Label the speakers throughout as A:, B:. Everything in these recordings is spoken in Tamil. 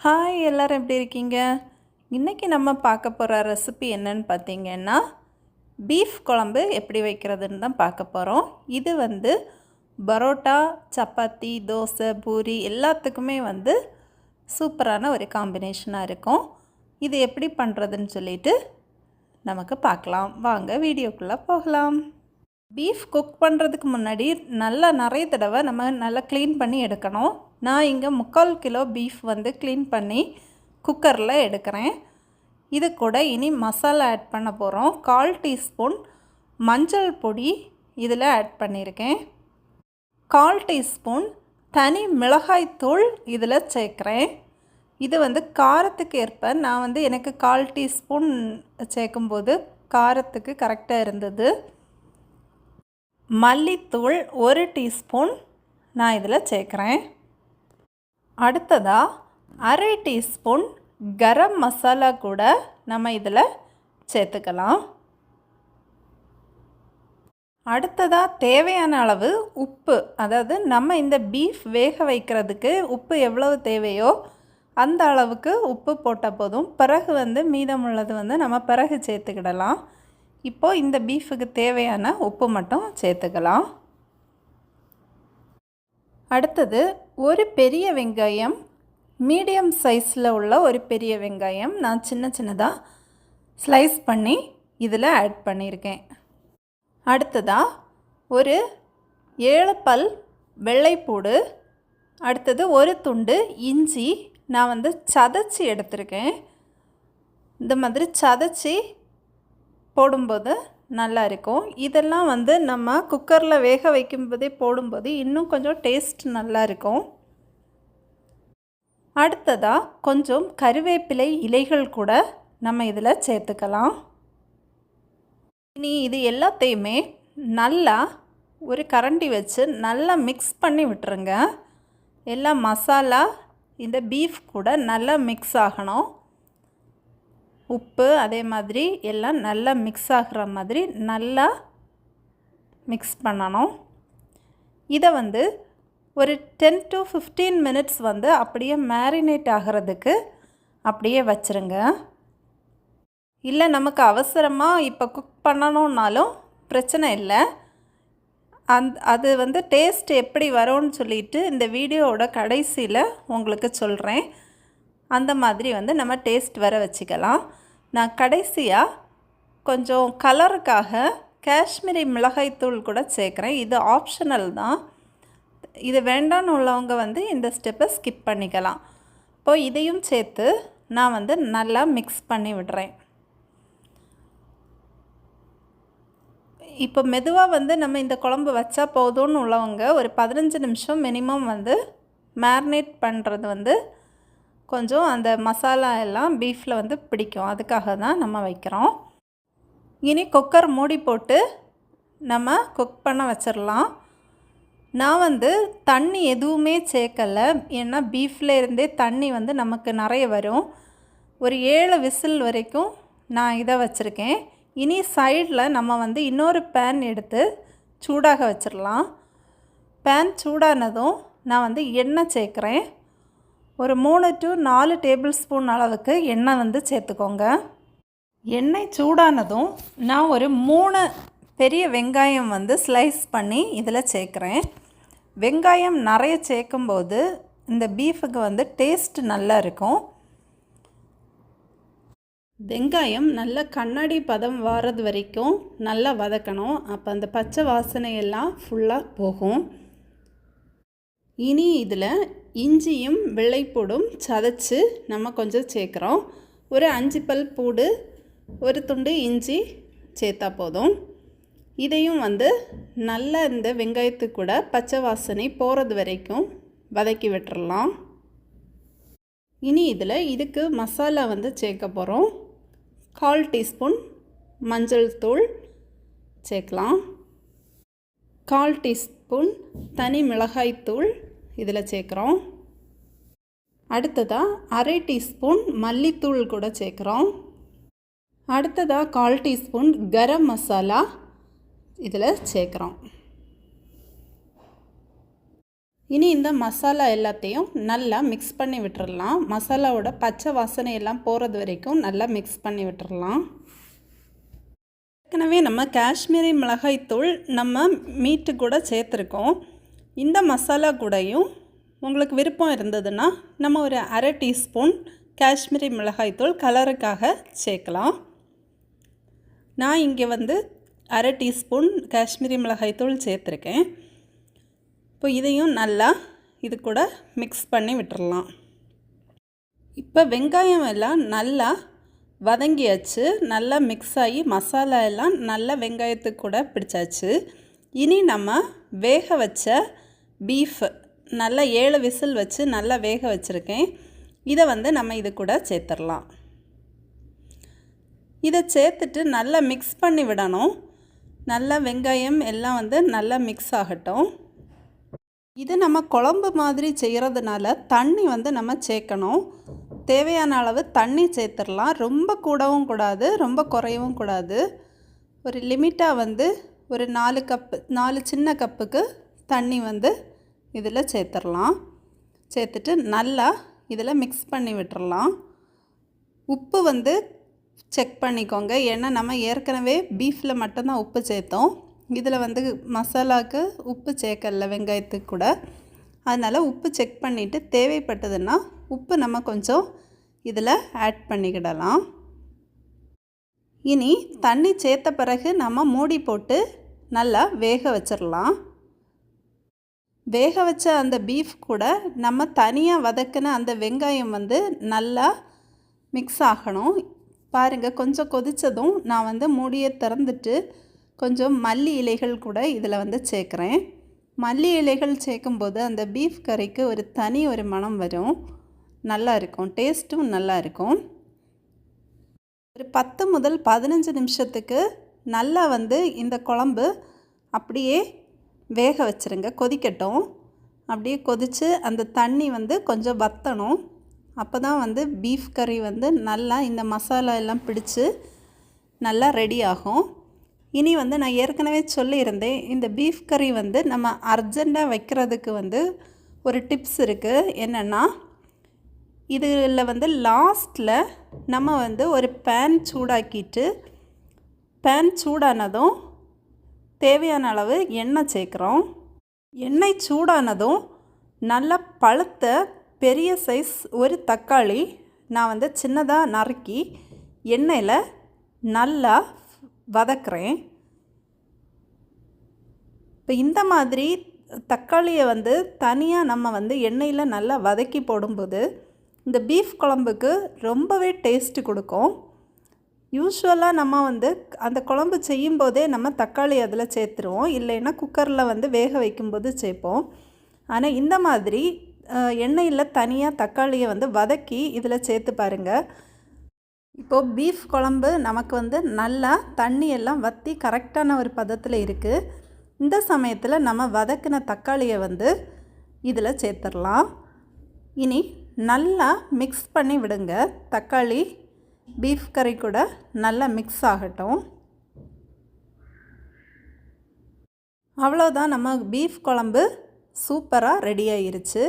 A: ஹாய் எல்லோரும் எப்படி இருக்கீங்க? இன்றைக்கி நம்ம பார்க்க போகிற ரெசிபி என்னன்னு பார்த்தீங்கன்னா பீஃப் குழம்பு எப்படி வைக்கிறதுன்னு தான் பார்க்க போகிறோம் இது வந்து பரோட்டா சப்பாத்தி தோசை பூரி எல்லாத்துக்குமே வந்து சூப்பரான ஒரு காம்பினேஷனாக இருக்கும். இது எப்படி பண்ணுறதுன்னு சொல்லிட்டு நமக்கு பார்க்கலாம். வாங்க வீடியோக்குள்ளே போகலாம். பீஃப் குக் பண்ணுறதுக்கு முன்னாடி நல்லா நிறைய தடவை நம்ம நல்லா க்ளீன் பண்ணி எடுக்கணும். நான் இங்கே முக்கால் கிலோ பீஃப் வந்து க்ளீன் பண்ணி குக்கரில் எடுக்கிறேன். இது கூட இனி மசாலா ஆட் பண்ண போகிறோம் கால் டீஸ்பூன் மஞ்சள் பொடி இதில் ஆட் பண்ணியிருக்கேன் கால் டீஸ்பூன் தனி மிளகாய்த்தூள் இதில் சேர்க்குறேன். இது வந்து காரத்துக்கு ஏற்ப நான் வந்து எனக்கு கால் டீஸ்பூன் சேர்க்கும்போது காரத்துக்கு கரெக்டாக இருந்தது. மல்லித்தூள் ஒரு டீஸ்பூன் நான் இதில் சேர்க்குறேன். அடுத்ததாக அரை டீஸ்பூன் கரம் மசாலா கூட நம்ம இதில் சேர்த்துக்கலாம். அடுத்ததாக தேவையான அளவு உப்பு. அதாவது நம்ம இந்த பீஃப் வேக வைக்கிறதுக்கு உப்பு எவ்வளவு தேவையோ அந்த அளவுக்கு உப்பு போட்டால் போதும் பிறகு வந்து மீதமுள்ளது வந்து நம்ம பிறகு சேர்த்துக்கிடலாம். இப்போது இந்த பீஃபுக்கு தேவையான உப்பு மட்டும் சேர்த்துக்கலாம். அடுத்தது ஒரு பெரிய வெங்காயம் மீடியம் சைஸில் உள்ள ஒரு பெரிய வெங்காயம் நான் சின்ன சின்னதாக ஸ்லைஸ் பண்ணி இதில் ஆட் பண்ணியிருக்கேன். அடுத்ததாக ஒரு ஏழு பல் வெள்ளைப்பூடு அடுத்தது ஒரு துண்டு இஞ்சி நான் வந்து சதைச்சி எடுத்திருக்கேன். இந்த மாதிரி சதைச்சி போடும்போது நல்லா இருக்கும். இதெல்லாம் வந்து நம்ம குக்கரில் வேக வைக்கும்போதே போடும்போது இன்னும் கொஞ்சம் டேஸ்ட் நல்லாயிருக்கும் அடுத்ததாக கொஞ்சம் கருவேப்பிலை இலைகள் கூட நம்ம இதில் சேர்த்துக்கலாம். இனி இது எல்லாத்தையுமே நல்லா ஒரு கரண்டி வச்சு நல்லா மிக்ஸ் பண்ணி விட்டுருங்க. எல்லா மசாலா இந்த பீஃப் கூட நல்லா மிக்ஸ் ஆகணும். உப்பு அதே மாதிரி எல்லாம் நல்லா மிக்ஸ் ஆகிற மாதிரி நல்லா மிக்ஸ் பண்ணணும். இதை வந்து ஒரு டென் டு ஃபிஃப்டீன் மினிட்ஸ் வந்து அப்படியே மேரினேட் ஆகிறதுக்கு அப்படியே வச்சுருங்க. இல்லை நமக்கு அவசரமாக இப்போ குக் பண்ணணுன்னாலும் பிரச்சனை இல்லை. அந் அது வந்து டேஸ்ட் எப்படி வரும்னு சொல்லிட்டு இந்த வீடியோவோட கடைசியில் உங்களுக்கு சொல்கிறேன் அந்த மாதிரி வந்து நம்ம டேஸ்ட் வர வச்சுக்கலாம். நான் கடைசியாக கொஞ்சம் கலருக்காக காஷ்மீரி மிளகாய்த்தூள் கூட சேர்க்குறேன். இது ஆப்ஷனல் தான். இது வேண்டான்னு உள்ளவங்க வந்து இந்த ஸ்டெப்பை ஸ்கிப் பண்ணிக்கலாம். இப்போது இதையும் சேர்த்து நான் வந்து நல்லா மிக்ஸ் பண்ணி விடுறேன். இப்போ மெதுவாக வந்து நம்ம இந்த குழம்பு வச்சா போதும்னு உள்ளவங்க ஒரு பதினஞ்சு நிமிஷம் மினிமம் வந்து மேரினேட் பண்ணுறது வந்து கொஞ்சம் அந்த மசாலா எல்லாம் பீஃபில் வந்து பிடிக்கும். அதுக்காக தான் நம்ம வைக்கிறோம். இனி குக்கர் மூடி போட்டு நம்ம குக் பண்ண வச்சிடலாம். நான் வந்து தண்ணி எதுவுமே சேர்க்கலை. ஏன்னா பீஃப்ல இருந்தே தண்ணி வந்து நமக்கு நிறைய வரும். ஒரு ஏழு விசில் வரைக்கும் நான் இதை வச்சுருக்கேன். இனி சைடில் நம்ம வந்து இன்னொரு பேன் எடுத்து சூடாக வச்சிடலாம். பேன் சூடானதும் நான் வந்து எண்ணெய் சேர்க்குறேன். ஒரு மூணு டு நாலு டேபிள் ஸ்பூன் அளவுக்கு எண்ணெய் வந்து சேர்த்துக்கோங்க. எண்ணெய் சூடானதும் நான் ஒரு மூணு பெரிய வெங்காயம் வந்து ஸ்லைஸ் பண்ணி இதில் சேர்க்குறேன். வெங்காயம் நிறைய சேர்க்கும்போது இந்த பீஃபுக்கு வந்து டேஸ்ட் நல்லா இருக்கும். வெங்காயம் நல்லா கண்ணாடி பதம் வாரது வரைக்கும் நல்லா வதக்கணும். அப்போ அந்த பச்சை வாசனையெல்லாம் ஃபுல்லாக போகும். இனி இதில் இஞ்சியும் வெள்ளைப்பூடும் சதைச்சு நம்ம கொஞ்சம் சேர்க்குறோம். ஒரு அஞ்சு பல் பூடு ஒரு துண்டு இஞ்சி சேர்த்தா போதும். இதையும் வந்து நல்லா இந்த வெங்காயத்து கூட பச்சை வாசனை போகிறது வரைக்கும் வதக்கி விட்டுறலாம். இனி இதில் இதுக்கு மசாலா வந்து சேர்க்க போகிறோம் கால் டீஸ்பூன் மஞ்சள் தூள் சேர்க்கலாம். கால் டீஸ்பூன் தனி மிளகாய்த்தூள் இதில் சேர்க்குறோம். அடுத்ததாக அரை டீஸ்பூன் மல்லித்தூள் கூட சேர்க்குறோம். அடுத்ததாக கால் டீஸ்பூன் கரம் மசாலா இதில் சேர்க்குறோம். இனி இந்த மசாலா எல்லாத்தையும் நல்லா மிக்ஸ் பண்ணி விட்டுறலாம். மசாலாவோட பச்சை வாசனை எல்லாம் போகிறது வரைக்கும் நல்லா மிக்ஸ் பண்ணி விட்டுறலாம். ஏற்கனவே நம்ம காஷ்மீரி மிளகாய்த்தூள் நம்ம மீட்டு கூட சேர்த்துருக்கோம். இந்த மசாலா கூடையும் உங்களுக்கு விருப்பம் இருந்ததுன்னா நம்ம ஒரு அரை டீஸ்பூன் காஷ்மீரி மிளகாய்த்தூள் கலருக்காக சேர்க்கலாம். நான் இங்கே வந்து அரை டீஸ்பூன் காஷ்மீரி மிளகாய்த்தூள் சேர்த்துருக்கேன். இப்போ இதையும் நல்லா இது கூட மிக்ஸ் பண்ணி விட்டுறலாம். இப்போ வெங்காயம் எல்லாம் நல்லா வதங்கியாச்சு. நல்லா மிக்ஸ் ஆகி மசாலா எல்லாம் நல்லா வெங்காயத்துக்கு கூட பிடிச்சாச்சு. இனி நம்ம வேக வச்ச பீஃப் நல்லா ஏழு விசில் வச்சு நல்லா வேக வச்சுருக்கேன். இதை வந்து நம்ம இது கூட சேர்த்துடலாம். இதை சேர்த்துட்டு நல்லா மிக்ஸ் பண்ணி விடணும். நல்லா வெங்காயம் எல்லாம் வந்து நல்லா மிக்ஸ் ஆகட்டும். இது நம்ம குழம்பு மாதிரி செய்கிறதுனால தண்ணி வந்து நம்ம சேர்க்கணும். தேவையான அளவு தண்ணி சேர்த்துடலாம். ரொம்ப கூடவும் கூடாது ரொம்ப குறையவும் கூடாது. ஒரு லிமிட்டாக வந்து ஒரு நாலு கப்பு நாலு சின்ன கப்புக்கு தண்ணி வந்து இதில் சேர்த்துடலாம். சேர்த்துட்டு நல்லா இதில் மிக்ஸ் பண்ணி விட்டுறலாம். உப்பு வந்து செக் பண்ணிக்கோங்க. ஏன்னா நம்ம ஏற்கனவே பீஃபில் மட்டும்தான் உப்பு சேர்த்தோம். இதில் வந்து மசாலாவுக்கு உப்பு சேர்க்கல வெங்காயத்துக்கு கூட. அதனால் உப்பு செக் பண்ணிவிட்டு தேவைப்பட்டதுன்னா உப்பு நம்ம கொஞ்சம் இதில் ஆட் பண்ணிக்கிடலாம். இனி தண்ணி சேர்த்த பிறகு நம்ம மூடி போட்டு நல்லா வேக வச்சிடலாம். வேக வச்ச அந்த பீஃப் கூட நம்ம தனியாக வதக்கின அந்த வெங்காயம் வந்து நல்லா மிக்ஸ் ஆகணும். பாருங்கள் கொஞ்சம் கொதித்ததும் நான் வந்து மூடியை திறந்துட்டு கொஞ்சம் மல்லி இலைகள் கூட இதில் வந்து சேர்க்குறேன். மல்லி இலைகள் சேர்க்கும்போது அந்த பீஃப் கறிக்கு ஒரு தனி ஒரு மனம் வரும். நல்லா இருக்கும். டேஸ்ட்டும் நல்லா இருக்கும். ஒரு பத்து முதல் பதினஞ்சு நிமிஷத்துக்கு நல்லா வந்து இந்த குழம்பு அப்படியே வேக வச்சுருங்க. கொதிக்கட்டும். அப்படியே கொதித்து அந்த தண்ணி வந்து கொஞ்சம் வத்தணும். அப்போ தான் வந்து பீஃப் கறி வந்து நல்லா இந்த மசாலா எல்லாம் பிடிச்சி நல்லா ரெடி ஆகும். இனி வந்து நான் ஏற்கனவே சொல்லியிருந்தேன் இந்த பீஃப் கறி வந்து நம்ம அர்ஜெண்ட்டாக வைக்கிறதுக்கு வந்து ஒரு டிப்ஸ் இருக்குது என்னென்னா இதில் வந்து லாஸ்ட்டில் நம்ம வந்து ஒரு பேன் சூடாக்கிட்டு பேன் சூடானதும் தேவையான அளவு எண்ணெய் சேர்க்குறோம். எண்ணெய் சூடானதும் நல்லா பழுத்த பெரிய சைஸ் ஒரு தக்காளி நான் வந்து சின்னதாக நறுக்கி எண்ணெயில் நல்லா வதக்குறேன். இப்போ இந்த மாதிரி தக்காளியை வந்து தனியாக நம்ம வந்து எண்ணெயில் நல்லா வதக்கி போடும்போது இந்த பீஃப் குழம்புக்கு ரொம்பவே டேஸ்ட்டு கொடுக்கும். யூஸ்வலாக நம்ம வந்து அந்த குழம்பு செய்யும்போதே நம்ம தக்காளி அதில் சேர்த்துருவோம். இல்லைன்னா குக்கரில் வந்து வேக வைக்கும்போது சேர்ப்போம். ஆனால் இந்த மாதிரி எண்ணெயில் தனியாக தக்காளியை வந்து வதக்கி இதில் சேர்த்து பாருங்கள் இப்போது பீஃப் குழம்பு நமக்கு வந்து நல்லா தண்ணி எல்லாம் வற்றி கரெக்டான ஒரு பதத்தில் இருக்குது இந்த சமயத்தில் நம்ம வதக்கின தக்காளியை வந்து இதில் சேர்த்துடலாம் இனி நல்லா மிக்ஸ் பண்ணி விடுங்க. தக்காளி பீஃப் கறி கூட நல்லா மிக்ஸ் ஆகட்டும். அவ்வளோதான் நம்ம பீஃப் குழம்பு சூப்பராக ரெடி ஆயிருச்சு.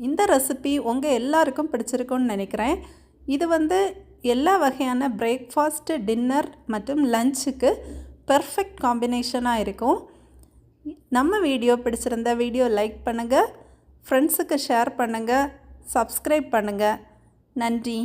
A: இந்த ரெசிபி உங்கள் எல்லாருக்கும் பிடிச்சிருக்குன்னு நினைக்கிறேன். இது வந்து எல்லா வகையான பிரேக்ஃபாஸ்ட்டு டின்னர் மற்றும் லஞ்சுக்கு பெர்ஃபெக்ட் காம்பினேஷனாக இருக்கும். நம்ம வீடியோ பிடிச்சிருந்த வீடியோ லைக் பண்ணுங்கள் ஃப்ரெண்ட்ஸுக்கு ஷேர் பண்ணுங்கள் சப்ஸ்கிரைப் பண்ணுங்கள் நன்றி.